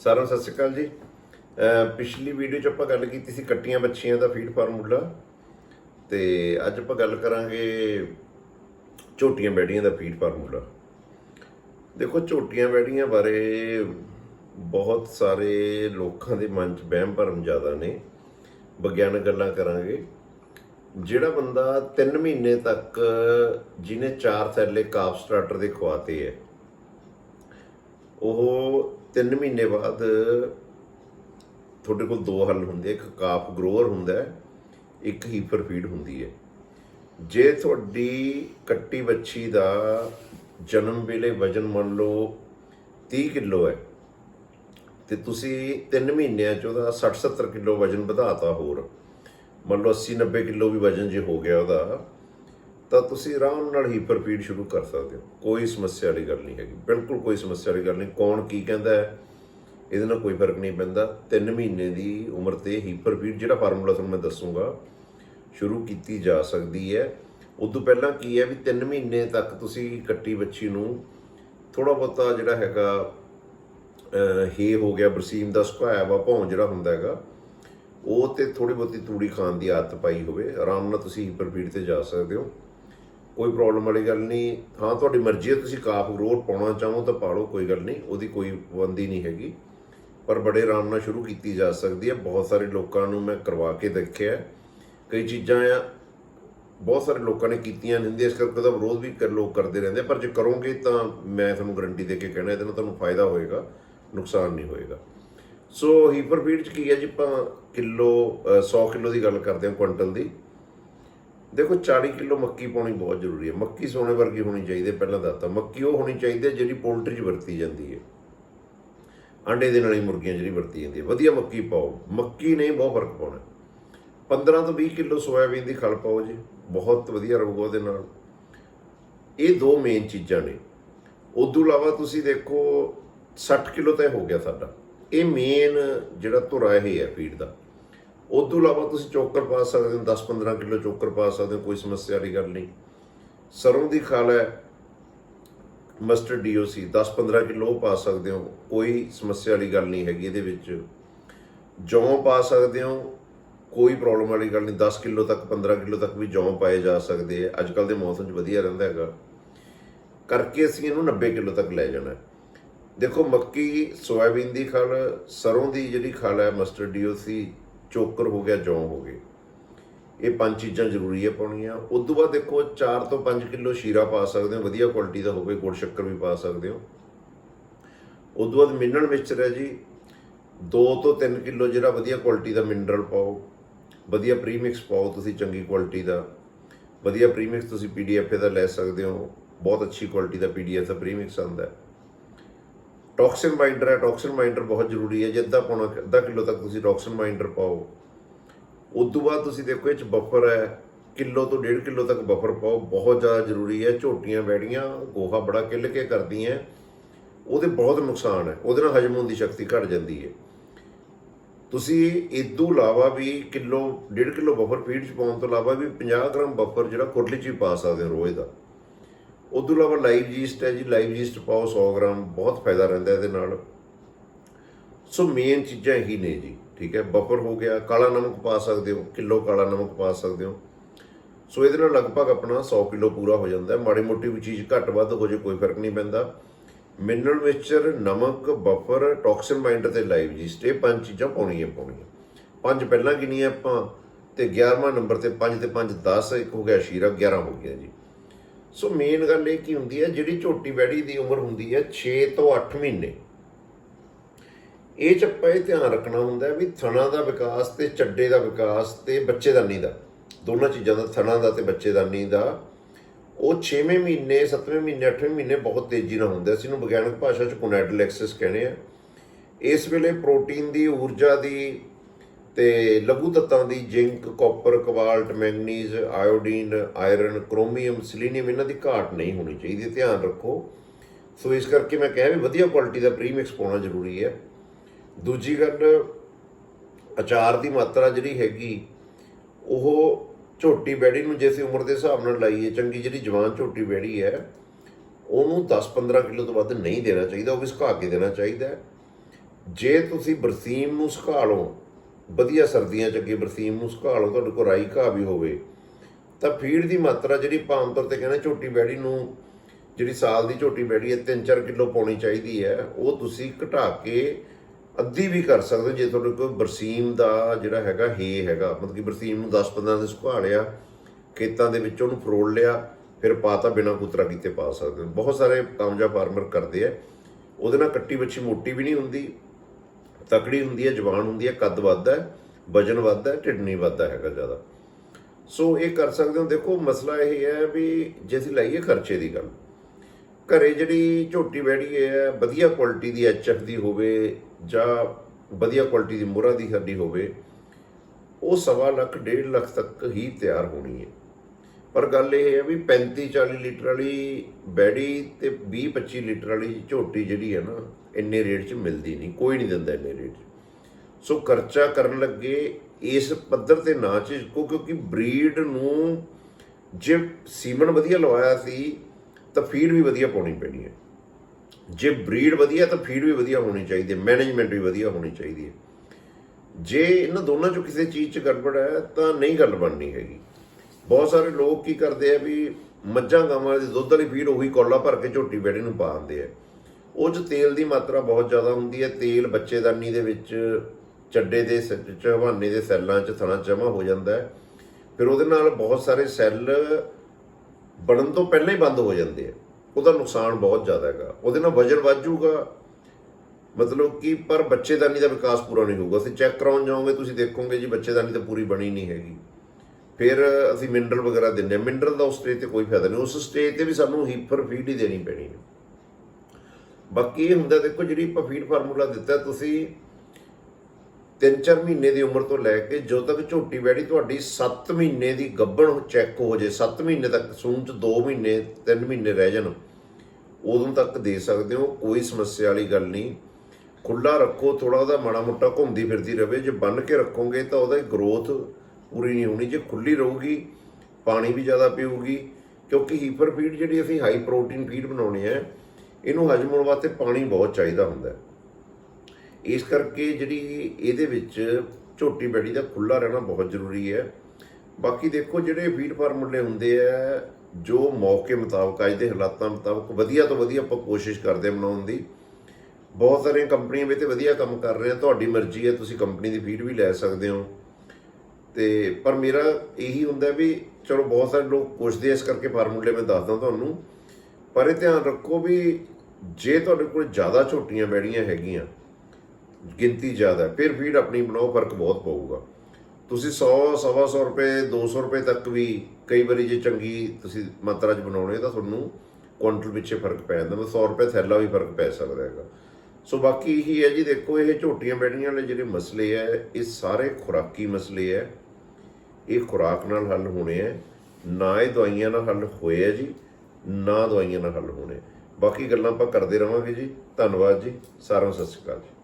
ਸਾਰਿਆਂ ਨੂੰ ਸਤਿ ਸ਼੍ਰੀ ਅਕਾਲ ਜੀ। ਪਿਛਲੀ ਵੀਡੀਓ 'ਚ ਆਪਾਂ ਗੱਲ ਕੀਤੀ ਸੀ ਕੱਟੀਆਂ ਬੱਚੀਆਂ ਦਾ ਫੀਡ ਫਾਰਮੂਲਾ ਤੇ ਅੱਜ ਆਪਾਂ ਗੱਲ ਕਰਾਂਗੇ ਝੋਟੀਆਂ ਬੈੜੀਆਂ ਦਾ ਫੀਡ ਫਾਰਮੂਲਾ ਦੇਖੋ, ਝੋਟੀਆਂ ਬੈੜੀਆਂ ਬਾਰੇ ਬਹੁਤ ਸਾਰੇ ਲੋਕਾਂ ਦੇ ਮਨ 'ਚ ਵਹਿਮ ਭਰਮ ਜ਼ਿਆਦਾ ਨੇ। ਵਿਗਿਆਨਕ ਗੱਲਾਂ ਕਰਾਂਗੇ। ਜਿਹੜਾ ਬੰਦਾ 3 ਮਹੀਨੇ ਤੱਕ ਜਿਹਨੇ ਚਾਰ ਥੈਲੇ ਕਾਪ ਸਟਾਰਟਰ ਦੇ ਖਵਾਤੇ ਹੈ, ਉਹ 3 ਮਹੀਨੇ ਬਾਅਦ ਤੁਹਾਡੇ ਕੋਲ ਦੋ ਹੱਲ ਹੁੰਦੇ ਇੱਕ ਕਾਫ ਗਰੋਅਰ ਹੁੰਦਾ ਇੱਕ ਹੀਪਰ ਫੀਡ ਹੁੰਦੀ ਹੈ। ਜੇ ਤੁਹਾਡੀ ਕੱਟੀ ਬੱਚੀ ਦਾ ਜਨਮ ਵੇਲੇ ਵਜਨ ਮੰਨ ਲਓ 30 ਕਿਲੋ ਹੈ, ਤੇ ਤੁਸੀਂ 3 ਮਹੀਨਿਆਂ ਚ ਉਹਦਾ 60-70 ਕਿਲੋ ਵਜਨ ਵਧਾਤਾ ਹੋਰ, ਮੰਨ ਲਓ 80-90 ਕਿਲੋ ਵੀ ਵਜਨ ਜੇ ਹੋ ਗਿਆ ਉਹਦਾ ਤਾਂ ਤੁਸੀਂ ਆਰਾਮ ਨਾਲ ਹੀਪਰ ਫੀਡ ਸ਼ੁਰੂ ਕਰ ਸਕਦੇ ਹੋ। ਕੋਈ ਸਮੱਸਿਆ ਵਾਲੀ ਗੱਲ ਨਹੀਂ ਹੈਗੀ। ਬਿਲਕੁਲ ਕੋਈ ਸਮੱਸਿਆ ਵਾਲੀ ਗੱਲ ਨਹੀਂ। ਕੌਣ ਕੀ ਕਹਿੰਦਾ ਹੈ, ਇਹਦੇ ਨਾਲ ਕੋਈ ਫ਼ਰਕ ਨਹੀਂ ਪੈਂਦਾ। 3 ਮਹੀਨੇ ਦੀ ਉਮਰ ਤੇ ਹੀਪਰ ਫੀਡ ਜਿਹੜਾ ਫਾਰਮੂਲਾ ਤੁਹਾਨੂੰ ਮੈਂ ਦੱਸੂਗਾ, ਸ਼ੁਰੂ ਕੀਤੀ ਜਾ ਸਕਦੀ ਹੈ। ਉਦੋਂ ਪਹਿਲਾਂ ਕੀ ਹੈ ਵੀ 3 ਮਹੀਨੇ ਤੱਕ ਤੁਸੀਂ ਕੱਟੀ ਬੱਚੀ ਨੂੰ ਥੋੜਾ ਬਹੁਤਾ ਜਿਹੜਾ ਹੈਗਾ ਹੇ ਹੋ ਗਿਆ, ਬਰਸੀਮ ਦਾ ਸੁਕਾਇਆ ਵਾ, ਭੌਂ ਜਿਹੜਾ ਹੁੰਦਾ ਹੈਗਾ, ਉਹ ਤੇ ਥੋੜੀ ਬਹੁਤੀ ਤੂੜੀ ਖਾਣ ਦੀ ਆਦਤ ਪਾਈ ਹੋਵੇ। ਆਰਾਮ ਨਾਲ ਤੁਸੀਂ ਹੀਪਰ ਫੀਡ ਤੇ ਜਾ ਸਕਦੇ ਹੋ। ਕੋਈ ਪ੍ਰੋਬਲਮ ਵਾਲੀ ਗੱਲ ਨਹੀਂ। ਹਾਂ ਤੁਹਾਡੀ ਮਰਜ਼ੀ ਹੈ ਤੁਸੀਂ ਕਾਫ ਗਰੋਰ ਪਾਉਣਾ ਚਾਹੋ ਤਾਂ ਪਾ ਲਓ ਕੋਈ ਗੱਲ ਨਹੀਂ ਉਹਦੀ ਕੋਈ ਪਾਬੰਦੀ ਨਹੀਂ ਹੈਗੀ। ਪਰ ਬੜੇ ਆਰਾਮ ਨਾਲ ਸ਼ੁਰੂ ਕੀਤੀ ਜਾ ਸਕਦੀ ਹੈ। ਬਹੁਤ ਸਾਰੇ ਲੋਕਾਂ ਨੂੰ ਮੈਂ ਕਰਵਾ ਕੇ ਦੇਖਿਆ ਕਈ ਚੀਜ਼ਾਂ ਆ ਬਹੁਤ ਸਾਰੇ ਲੋਕਾਂ ਨੇ ਕੀਤੀਆਂ ਹੁੰਦੀਆਂ ਇਸ ਕਰਕੇ ਉਹਦਾ ਵਿਰੋਧ ਵੀ ਕਰ ਲੋਕ ਕਰਦੇ ਰਹਿੰਦੇ ਪਰ ਜੇ ਕਰੋਗੇ ਤਾਂ ਮੈਂ ਤੁਹਾਨੂੰ ਗਰੰਟੀ ਦੇ ਕੇ ਕਹਿਣਾ ਇਹਦੇ ਨਾਲ ਤੁਹਾਨੂੰ ਫਾਇਦਾ ਹੋਏਗਾ ਨੁਕਸਾਨ ਨਹੀਂ ਹੋਏਗਾ। ਸੋ ਹੀਪਰ ਫੀਡ ਚ ਕੀ ਹੈ ਜੀ ਆਪਾਂ ਕਿਲੋ ਅ, 100 ਕਿਲੋ ਦੀ ਗੱਲ ਕਰਦੇ ਹਾਂ ਕੁਇੰਟਲ ਦੀ। ਦੇਖੋ 40 ਕਿਲੋ ਮੱਕੀ ਪਾਉਣੀ ਬਹੁਤ ਜ਼ਰੂਰੀ ਹੈ। ਮੱਕੀ ਸੋਨੇ ਵਰਗੀ ਹੋਣੀ ਚਾਹੀਦੀ ਹੈ, ਪਹਿਲਾਂ ਦੱਸਤਾ। ਮੱਕੀ ਉਹ ਹੋਣੀ ਚਾਹੀਦੀ ਹੈ ਜਿਹੜੀ ਪੋਲਟਰੀ 'ਚ ਵਰਤੀ ਜਾਂਦੀ ਹੈ। ਆਂਡੇ ਦੇ ਨਾਲ ਹੀ ਮੁਰਗੀਆਂ ਜਿਹੜੀ ਵਰਤੀ ਜਾਂਦੀ ਹੈ। ਵਧੀਆ ਮੱਕੀ ਪਾਓ। ਮੱਕੀ ਨਹੀਂ, ਬਹੁਤ ਫ਼ਰਕ ਪਾਉਣਾ 15 ਤੋਂ 20 ਕਿਲੋ ਸੋਇਆਬੀਨ ਦੀ ਖਲ ਪਾਓ ਜੀ। ਬਹੁਤ ਵਧੀਆ ਰਹੂਗਾ ਉਹਦੇ ਨਾਲ। ਇਹ ਦੋ ਮੇਨ ਚੀਜ਼ਾਂ ਨੇ। ਉਦੋਂ ਇਲਾਵਾ ਤੁਸੀਂ ਦੇਖੋ 60 ਕਿਲੋ ਤਾਂ ਇਹ ਹੋ ਗਿਆ ਸਾਡਾ। ਇਹ ਮੇਨ ਜਿਹੜਾ ਧੁਰਾ ਇਹ ਹੈ ਫੀਡ ਦਾ। ਉਦੋਂ ਇਲਾਵਾ ਤੁਸੀਂ ਚੋਕਰ ਪਾ ਸਕਦੇ ਹੋ 10-15 ਕਿਲੋ ਚੋਕਰ ਪਾ ਸਕਦੇ ਹੋ, ਕੋਈ ਸਮੱਸਿਆ ਵਾਲੀ ਗੱਲ ਨਹੀਂ। ਸਰੋਂ ਦੀ ਖਲ ਹੈ ਮਸਟਰਡ ਡੀਓਸੀ 10-15 ਕਿਲੋ ਉਹ ਪਾ ਸਕਦੇ ਹੋ, ਕੋਈ ਸਮੱਸਿਆ ਵਾਲੀ ਗੱਲ ਨਹੀਂ ਹੈਗੀ ਇਹਦੇ ਵਿੱਚ। ਜੌਂ ਪਾ ਸਕਦੇ ਹੋ, ਕੋਈ ਪ੍ਰੋਬਲਮ ਵਾਲੀ ਗੱਲ ਨਹੀਂ 10 ਕਿਲੋ ਤੱਕ 15 ਕਿਲੋ ਤੱਕ ਵੀ ਜੌਂ ਪਾਏ ਜਾ ਸਕਦੇ ਆ। ਅੱਜ ਕੱਲ ਦੇ ਮੌਸਮ 'ਚ ਵਧੀਆ ਰਹਿੰਦਾ ਹੈਗਾ। ਕਰਕੇ ਅਸੀਂ ਇਹਨੂੰ 90 ਕਿਲੋ ਤੱਕ ਲੈ ਜਾਣਾ। ਦੇਖੋ ਮੱਕੀ, ਸੋਇਆਬੀਨ ਦੀ ਖਲ, ਸਰੋਂ ਦੀ ਜਿਹੜੀ ਖਲ ਹੈ ਮਸਟਰਡ ਡੀਓਸੀ ਚੋਕਰ ਹੋ ਗਿਆ, ਜੌਂ ਹੋ ਗਏ। ਇਹ ਪੰਜ ਚੀਜ਼ਾਂ ਜ਼ਰੂਰੀ ਹੈ ਪਾਉਣੀਆਂ। ਉਸ ਤੋਂ ਬਾਅਦ ਦੇਖੋ 4 ਤੋਂ 5 ਕਿਲੋ ਸ਼ੀਰਾ ਪਾ ਸਕਦੇ ਹੋ, ਵਧੀਆ ਕੁਆਲਿਟੀ ਦਾ ਹੋਵੇ, ਗੁੜ ਸ਼ੱਕਰ ਵੀ ਪਾ ਸਕਦੇ ਹੋ। ਉਸ ਤੋਂ ਬਾਅਦ ਮਿਨਰਲ ਮਿਕਸਚਰ ਹੈ ਜੀ। 2 ਤੋਂ 3 ਕਿਲੋ ਜਿਹੜਾ ਵਧੀਆ ਕੁਆਲਿਟੀ ਦਾ ਮਿਨਰਲ ਪਾਓ। ਵਧੀਆ ਪ੍ਰੀਮਿਕਸ ਪਾਓ ਤੁਸੀਂ ਚੰਗੀ ਕੁਆਲਿਟੀ ਦਾ। ਵਧੀਆ ਪ੍ਰੀਮਿਕਸ ਤੁਸੀਂ ਪੀਡੀਐਫ ਦਾ ਲੈ ਸਕਦੇ ਹੋ। ਬਹੁਤ ਅੱਛੀ ਕੁਆਲਿਟੀ ਦਾ ਪੀਡੀਐਫ ਦਾ ਪ੍ਰੀਮਿਕਸ ਆਉਂਦਾ ਹੈ। ਟੌਕਸਿਨ ਮਾਈਂਡਰ ਹੈ, ਟੌਕਸਿਨ ਮਾਈਂਡਰ ਬਹੁਤ ਜ਼ਰੂਰੀ ਹੈ ਜੇ ਅੱਧਾ ਪੌਣਾ ਅੱਧਾ ਕਿਲੋ ਤੱਕ ਤੁਸੀਂ ਟੌਕਸਿਨ ਮਾਈਂਡਰ ਪਾਓ। ਉਸ ਤੋਂ ਬਾਅਦ ਤੁਸੀਂ ਦੇਖੋ ਇਹ ਚ ਬਫਰ ਹੈ, ਕਿਲੋ ਤੋਂ 1.5 ਕਿਲੋ ਤੱਕ ਬਫਰ ਪਾਓ, ਬਹੁਤ ਜ਼ਿਆਦਾ ਜ਼ਰੂਰੀ ਹੈ। ਝੋਟੀਆਂ, ਬੈੜੀਆਂ, ਗੋਹਾ ਬੜਾ ਕਿੱਲ ਕੇ ਕਰਦੀਆਂ ਉਹਦੇ ਬਹੁਤ ਨੁਕਸਾਨ ਹੈ, ਉਹਦੇ ਨਾਲ ਹਜਮ ਹੋਣ ਦੀ ਸ਼ਕਤੀ ਘਟ ਜਾਂਦੀ ਹੈ। ਤੁਸੀਂ ਇਦੋਂ ਇਲਾਵਾ ਵੀ ਕਿਲੋ 1.5 ਕਿਲੋ ਬਫਰ ਫੀਡ ਚ ਪਾਉਣ ਤੋਂ ਇਲਾਵਾ ਵੀ 50 ਗ੍ਰਾਮ ਬਫਰ ਜਿਹੜਾ ਕੁਰਲੀ ਚ ਵੀ ਪਾ ਸਕਦੇ ਹੋ ਰੋਜ਼ ਦਾ। ਉਸ ਤੋਂ ਇਲਾਵਾ ਲਾਈਵ ਜੀਸਟ ਹੈ ਜੀ, ਲਾਈਵ ਜੀਸਟ ਪਾਓ 100 ਗ੍ਰਾਮ, ਬਹੁਤ ਫਾਇਦਾ ਰਹਿੰਦਾ ਇਹਦੇ ਨਾਲ। ਸੋ ਮੇਨ ਚੀਜ਼ਾਂ ਇਹੀ ਨੇ ਜੀ, ਠੀਕ ਹੈ ਬਫਰ ਹੋ ਗਿਆ, ਕਾਲਾ ਨਮਕ ਪਾ ਸਕਦੇ ਹੋ, ਕਿਲੋ ਕਾਲਾ ਨਮਕ ਪਾ ਸਕਦੇ ਹੋ। ਸੋ ਇਹਦੇ ਨਾਲ ਲਗਭਗ ਆਪਣਾ 100 ਕਿਲੋ ਪੂਰਾ ਹੋ ਜਾਂਦਾ ਹੈ। ਮਾੜੀ ਮੋਟੀ ਵੀ ਚੀਜ਼ ਘੱਟ ਵੱਧ ਹੋ ਜੇ, ਕੋਈ ਫ਼ਰਕ ਨਹੀਂ ਪੈਂਦਾ। ਮਿਨਰਲ ਮਿਕਸਚਰ ਨਮਕ ਬਫਰ ਟੌਕਸਿਨ ਬਾਈਂਡਰ ਤੇ ਲਾਈਵ ਜੀਸਟ ਇਹ ਪੰਜ ਚੀਜ਼ਾਂ ਪਾਉਣੀਆਂ ਪਾਉਣੀਆਂ। ਪੰਜ ਪਹਿਲਾਂ ਗਿਣੀਆਂ ਆਪਾਂ, ਤੇ 11ਵਾਂ ਨੰਬਰ ਤੇ 5 ਤੇ 5 10 ਇੱਕ ਹੋ ਗਿਆ ਸ਼ੀਰਾ 11 ਹੋ ਗਿਆ ਜੀ। ਸੋ ਮੇਨ ਗੱਲ ਇਹ ਕੀ ਹੁੰਦੀ ਹੈ, ਜਿਹੜੀ ਝੋਟੀ ਬੈੜੀ ਦੀ ਉਮਰ ਹੁੰਦੀ ਹੈ 6 ਤੋਂ 8 ਮਹੀਨੇ। ਇਹ ਚ ਆਪਾਂ ਇਹ ਧਿਆਨ ਰੱਖਣਾ ਹੁੰਦਾ ਵੀ ਥਣਾ ਦਾ ਵਿਕਾਸ ਤੇ ਚੱਡੇ ਦਾ ਵਿਕਾਸ ਤੇ ਬੱਚੇਦਾਨੀ ਦਾ। ਦੋਨਾਂ ਚੀਜ਼ਾਂ ਦਾ, ਥਣਾ ਦਾ ਤੇ ਬੱਚੇਦਾਨੀ ਦਾ। ਉਹ 6ਵੇਂ ਮਹੀਨੇ 7ਵੇਂ ਮਹੀਨੇ 8ਵੇਂ ਮਹੀਨੇ ਬਹੁਤ ਤੇਜ਼ੀ ਨਾਲ ਹੁੰਦਾ ਸੀ ਇਹਨੂੰ ਵਿਗਿਆਨਕ ਭਾਸ਼ਾ ਚ ਕੋਨੈਡਲ ਐਕਸੈਸ ਕਹਿੰਦੇ ਆ। ਇਸ ਵੇਲੇ ਪ੍ਰੋਟੀਨ ਦੀ, ਊਰਜਾ ਦੀ ਤੇ ਲਘੂ ਤੱਤਾਂ ਦੀ zinc, copper, cobalt, manganese, iodine, iron, chromium, selenium, ਇਹਨਾਂ ਦੀ ਘਾਟ ਨਹੀਂ ਹੋਣੀ ਚਾਹੀਦੀ, ਧਿਆਨ ਰੱਖੋ। ਸੋ ਇਸ ਕਰਕੇ ਮੈਂ ਕਿਹਾ ਵੀ ਵਧੀਆ ਕੁਆਲਿਟੀ ਦਾ ਪ੍ਰੀਮਿਕਸ ਪਾਉਣਾ ਜ਼ਰੂਰੀ ਹੈ। ਦੂਜੀ ਗੱਲ, ਅਚਾਰ ਦੀ ਮਾਤਰਾ ਜਿਹੜੀ ਹੈਗੀ, ਉਹ ਝੋਟੀ ਬੈੜੀ ਨੂੰ ਜਿਸ ਉਮਰ ਦੇ ਹਿਸਾਬ ਨਾਲ ਲਾਈਏ, ਚੰਗੀ ਜਿਹੜੀ ਜਵਾਨ ਝੋਟੀ ਬੈੜੀ ਹੈ, ਉਹਨੂੰ 10-15 ਕਿਲੋ ਤੋਂ ਵੱਧ ਨਹੀਂ ਦੇਣਾ ਚਾਹੀਦਾ, ਉਹ ਵੀ ਸੁਕਾ ਕੇ ਦੇਣਾ ਚਾਹੀਦਾ ਜੇ ਤੁਸੀਂ ਬਰਸੀਮ ਨੂੰ ਸੁਕਾ ਲਓ ਵਧੀਆ ਸਰਦੀਆਂ ਚ ਅੱਗੇ ਬਰਸੀਮ ਨੂੰ ਸੁਕਾ ਲਓ ਤੁਹਾਡੇ ਕੋਲ ਰਾਈ ਘਾਹ ਵੀ ਹੋਵੇ, ਤਾਂ ਫੀਡ ਦੀ ਮਾਤਰਾ ਜਿਹੜੀ ਆਪਾਂ ਆਮ ਤੌਰ ਤੇ ਕਹਿੰਦੇ ਝੋਟੀ ਬੈੜੀ ਨੂੰ ਜਿਹੜੀ ਸਾਲ ਦੀ ਝੋਟੀ ਬੈੜੀ ਹੈ 3-4 ਕਿਲੋ ਪਾਉਣੀ ਚਾਹੀਦੀ ਹੈ, ਉਹ ਤੁਸੀਂ ਘਟਾ ਕੇ ਅੱਧੀ ਵੀ ਕਰ ਸਕਦੇ ਹੋ, ਜੇ ਤੁਹਾਡੇ ਕੋਲ ਬਰਸੀਮ ਦਾ ਜਿਹੜਾ ਹੈਗਾ ਹੇ ਹੈਗਾ, ਮਤਲਬ ਕਿ ਬਰਸੀਮ ਨੂੰ 10-15 ਦਿਨ ਸੁਕਾ ਲਿਆ, ਖੇਤਾਂ ਦੇ ਵਿੱਚ ਉਹਨੂੰ ਫਰੋਲ ਲਿਆ, ਫਿਰ ਪਾਤਾ ਬਿਨਾਂ ਕੁਤਰਾ ਕੀਤੇ ਪਾ ਸਕਦੇ ਬਹੁਤ ਸਾਰੇ ਕਾਮਯਾਬ ਫਾਰਮਰ ਕਰਦੇ ਆ, ਉਹਦੇ ਨਾਲ ਕੱਟੀ ਬੱਚੀ ਮੋਟੀ ਵੀ ਨਹੀਂ ਹੁੰਦੀ ਤਕੜੀ ਹੁੰਦੀ ਹੈ, ਜਵਾਨ ਹੁੰਦੀ ਹੈ, ਕੱਦ ਵੱਧਦਾ ਹੈ, ਵਜਨ ਵੱਧਦਾ ਹੈ ਢਿੱਡ ਨਹੀਂ ਵੱਧਦਾ ਹੈਗਾ ਜ਼ਿਆਦਾ। ਸੋ ਇਹ ਕਰ ਸਕਦੇ ਹੋ, ਦੇਖੋ ਮਸਲਾ ਇਹ ਹੈ ਵੀ ਜੇ ਅਸੀਂ ਲਾਈਏ ਖਰਚੇ ਦੀ ਗੱਲ, ਘਰੇ ਜਿਹੜੀ ਝੋਟੀ ਬੈੜੀ ਹੈ, ਵਧੀਆ ਕੁਆਲਿਟੀ ਦੀ ਐਚਐਫ ਦੀ ਹੋਵੇ ਜਾਂ ਵਧੀਆ ਕੁਆਲਿਟੀ ਦੀ ਮੁਰਾ ਦੀ ਹੱਡੀ ਹੋਵੇ, ਉਹ ਸਵਾ ਲੱਖ, ਡੇਢ ਲੱਖ ਤੱਕ ਹੀ ਤਿਆਰ ਹੋਣੀ ਹੈ। ਪਰ ਗੱਲ ਇਹ ਹੈ ਵੀ 35 40 ਲੀਟਰ ਵਾਲੀ ਬੈੜੀ ਤੇ 20 25 ਲੀਟਰ ਵਾਲੀ ਝੋਟੀ ਜਿਹੜੀ ਹੈ ਨਾ, ਇੰਨੇ ਰੇਟ 'ਚ ਮਿਲਦੀ ਨਹੀਂ, ਕੋਈ ਨਹੀਂ ਦਿੰਦਾ ਇੰਨੇ ਰੇਟ 'ਚ। ਸੋ ਖਰਚਾ ਕਰਨ ਲੱਗੇ ਇਸ ਪੱਧਰ ਤੇ ਨਾ ਝਿਜਕੋ, ਕਿਉਂਕਿ ਬਰੀਡ ਨੂੰ ਜੇ ਸੀਮਨ ਵਧੀਆ ਲਵਾਇਆ ਸੀ, ਤਾਂ ਫੀਡ ਵੀ ਵਧੀਆ ਪਾਉਣੀ ਪੈਣੀ ਹੈ। ਜੇ ਬਰੀਡ ਵਧੀਆ, ਤਾਂ ਫੀਡ ਵੀ ਵਧੀਆ ਹੋਣੀ ਚਾਹੀਦੀ ਹੈ, ਮੈਨੇਜਮੈਂਟ ਵੀ ਵਧੀਆ ਹੋਣੀ ਚਾਹੀਦੀ ਹੈ। ਜੇ ਇਹਨਾਂ ਦੋਨਾਂ ਚੋਂ ਕਿਸੇ ਚੀਜ਼ 'ਚ ਗੜਬੜ ਹੈ, ਤਾਂ ਨਹੀਂ ਗੱਲ ਬਣਨੀ ਹੈਗੀ। ਬਹੁਤ ਸਾਰੇ ਲੋਕ ਕੀ ਕਰਦੇ ਆ ਵੀ ਮੱਝਾਂ ਗਾਵਾਂ ਦੀ ਦੁੱਧ ਵਾਲੀ ਫੀਡ ਉਹੀ ਕੋਲਾ ਭਰ ਕੇ ਝੋਟੀ ਬੇੜੇ ਨੂੰ ਪਾ ਦਿੰਦੇ ਆ। ਉਹ 'ਚ ਤੇਲ ਦੀ ਮਾਤਰਾ ਬਹੁਤ ਜ਼ਿਆਦਾ ਹੁੰਦੀ ਹੈ ਤੇਲ ਬੱਚੇਦਾਨੀ ਦੇ ਵਿੱਚ ਚੱਡੇ ਦੇ ਸ- ਚ ਹਵਾਨੇ ਦੇ ਸੈੱਲਾਂ 'ਚ ਥਣਾ ਜਮ੍ਹਾਂ ਹੋ ਜਾਂਦਾ ਹੈ। ਫਿਰ ਉਹਦੇ ਨਾਲ ਬਹੁਤ ਸਾਰੇ ਸੈੱਲ ਬਣਨ ਤੋਂ ਪਹਿਲਾਂ ਹੀ ਬੰਦ ਹੋ ਜਾਂਦੇ ਆ। ਉਹਦਾ ਨੁਕਸਾਨ ਬਹੁਤ ਜ਼ਿਆਦਾ ਹੈਗਾ। ਉਹਦੇ ਨਾਲ ਵਜਨ ਵੱਧ ਜਾਊਗਾ ਮਤਲਬ ਕਿ ਪਰ ਬੱਚੇਦਾਨੀ ਦਾ ਵਿਕਾਸ ਪੂਰਾ ਨਹੀਂ ਹੋਊਗਾ। ਅਸੀਂ ਚੈੱਕ ਕਰਾਉਣ ਜਾਓਗੇ, ਤੁਸੀਂ ਦੇਖੋਗੇ ਜੀ ਬੱਚੇਦਾਨੀ ਤਾਂ ਪੂਰੀ ਬਣੀ ਨਹੀਂ ਹੈਗੀ। ਫਿਰ ਅਸੀਂ ਮਿਨਰਲ ਵਗੈਰਾ ਦਿੰਦੇ ਹਾਂ। ਮਿਨਰਲ ਦਾ ਉਸ ਸਟੇਜ ਤੇ ਕੋਈ ਫਾਇਦਾ ਨਹੀਂ। ਉਸ ਸਟੇਜ ਤੇ ਵੀ ਸਾਨੂੰ ਹੀਪਰ ਫੀਡ ਹੀ ਦੇਣੀ ਪੈਣੀ ਹੈ। ਬਾਕੀ ਇਹ ਹੁੰਦਾ, ਦੇਖੋ ਜਿਹੜੀ ਆਪਾਂ ਫੀਡ ਫਾਰਮੂਲਾ ਦਿੱਤਾ, ਤੁਸੀਂ 3-4 ਮਹੀਨੇ ਦੀ ਉਮਰ ਤੋਂ ਲੈ ਕੇ ਜਦੋਂ ਤੱਕ ਝੋਟੀ ਬੈੜੀ, ਤੁਹਾਡੀ 7 ਮਹੀਨੇ ਦੀ ਗੱਭਣ ਚੈੱਕ ਹੋ ਜੇ 7 ਮਹੀਨੇ ਤੱਕ ਸੂਣ ਚ 2 ਮਹੀਨੇ 3 ਮਹੀਨੇ ਰਹਿ ਜਾਣ, ਉਦੋਂ ਤੱਕ ਦੇ ਸਕਦੇ ਹੋ, ਕੋਈ ਸਮੱਸਿਆ ਵਾਲੀ ਗੱਲ ਨਹੀਂ। ਖੁੱਲਾ ਰੱਖੋ ਥੋੜਾ ਉਹਦਾ ਮਾੜਾ ਮੋਟਾ ਘੁੰਮਦੀ ਫਿਰਦੀ ਰਵੇ। ਜੇ ਬੰਨ ਕੇ ਰੱਖੋਗੇ ਤਾਂ ਉਹਦਾ ਗਰੋਥ ਪੂਰੀ ਨਹੀਂ ਹੋਣੀ, ਜੇ ਖੁੱਲੀ ਰਹੂਗੀ, ਪਾਣੀ ਵੀ ਜ਼ਿਆਦਾ ਪੀਊਗੀ, ਕਿਉਂਕਿ ਹੀਪਰ ਫੀਡ ਜਿਹੜੀ ਅਸੀਂ ਹਾਈ ਪ੍ਰੋਟੀਨ ਫੀਡ ਬਣਾਉਣੀ ਹੈ, ਇਹਨੂੰ ਹਜਮ ਹੋਣ ਵਾਸਤੇ ਪਾਣੀ ਬਹੁਤ ਚਾਹੀਦਾ ਹੁੰਦਾ ਇਸ ਕਰਕੇ ਜਿਹੜੀ ਇਹਦੇ ਵਿੱਚ ਝੋਟੀ ਬੈੜੀ ਦਾ ਖੁੱਲਾ ਰਹਿਣਾ ਬਹੁਤ ਜ਼ਰੂਰੀ ਹੈ। ਬਾਕੀ ਦੇਖੋ, ਜਿਹੜੇ ਫੀਡ ਫਾਰਮੂਲੇ ਹੁੰਦੇ ਆ, ਜੋ ਮੌਕੇ ਮੁਤਾਬਕ, ਅੱਜ ਦੇ ਹਾਲਾਤਾਂ ਮੁਤਾਬਕ ਵਧੀਆ ਤੋਂ ਵਧੀਆ ਆਪਾਂ ਕੋਸ਼ਿਸ਼ ਕਰਦੇ ਹਾਂ ਬਣਾਉਣ ਦੀ। ਬਹੁਤ ਸਾਰੀਆਂ ਕੰਪਨੀਆਂ ਵੀ ਤੇ ਵਧੀਆ ਕੰਮ ਕਰ ਰਹੇ ਰਹੀਆਂ, ਤੁਹਾਡੀ ਮਰਜ਼ੀ ਹੈ, ਤੁਸੀਂ ਕੰਪਨੀ ਦੀ ਫੀਡ ਵੀ ਲੈ ਸਕਦੇ ਹੋ। ਤੇ ਪਰ ਮੇਰਾ ਇਹੀ ਹੁੰਦਾ ਵੀ ਚਲੋ ਬਹੁਤ ਸਾਰੇ ਲੋਕ ਪੁੱਛਦੇ ਇਸ ਕਰਕੇ ਫਾਰਮੂਲੇ ਮੈਂ ਦੱਸਦਾ ਤੁਹਾਨੂੰ। ਪਰ ਇਹ ਧਿਆਨ ਰੱਖੋ ਵੀ ਜੇ ਤੁਹਾਡੇ ਕੋਲ ਜ਼ਿਆਦਾ ਝੋਟੀਆਂ ਬੈੜੀਆਂ ਹੈਗੀਆਂ, ਗਿਣਤੀ ਜ਼ਿਆਦਾ, ਫਿਰ ਫੀਡ ਆਪਣੀ ਬਣਾਓ, ਫ਼ਰਕ ਬਹੁਤ ਪਊਗਾ। ਤੁਸੀਂ 100 ਸਵਾ ਸੌ ਰੁਪਏ 200 ਰੁਪਏ ਤੱਕ ਵੀ ਕਈ ਵਾਰੀ ਜੇ ਚੰਗੀ ਤੁਸੀਂ ਮਾਤਰਾ 'ਚ ਬਣਾਉਣੇ ਤਾਂ ਤੁਹਾਨੂੰ ਕੁਆਂਟਲ ਪਿੱਛੇ ਫ਼ਰਕ ਪੈ ਜਾਂਦਾ, ਮਤਲਬ 100 ਰੁਪਏ ਥੈਲਾ ਵੀ ਫ਼ਰਕ ਪੈ ਸਕਦਾ ਹੈਗਾ। ਸੋ ਬਾਕੀ ਇਹੀ ਹੈ ਜੀ, ਦੇਖੋ ਇਹ ਝੋਟੀਆਂ ਬੈਠੀਆਂ ਵਾਲੇ ਜਿਹੜੇ ਮਸਲੇ ਹੈ, ਇਹ ਸਾਰੇ ਖੁਰਾਕੀ ਮਸਲੇ ਹੈ। ਇਹ ਖੁਰਾਕ ਨਾਲ ਹੱਲ ਹੋਣੇ ਹੈ, ਨਾ ਇਹ ਦਵਾਈਆਂ ਨਾਲ ਹੱਲ ਹੋਏ ਹੈ ਜੀ, ਨਾ ਦਵਾਈਆਂ ਨਾਲ ਹੱਲ ਹੋਣੇ। ਬਾਕੀ ਗੱਲਾਂ ਆਪਾਂ ਕਰਦੇ ਰਵਾਂਗੇ ਜੀ। ਧੰਨਵਾਦ ਜੀ, ਸਾਰਿਆਂ ਨੂੰ ਸਤਿ ਸ਼੍ਰੀ ਅਕਾਲ ਜੀ।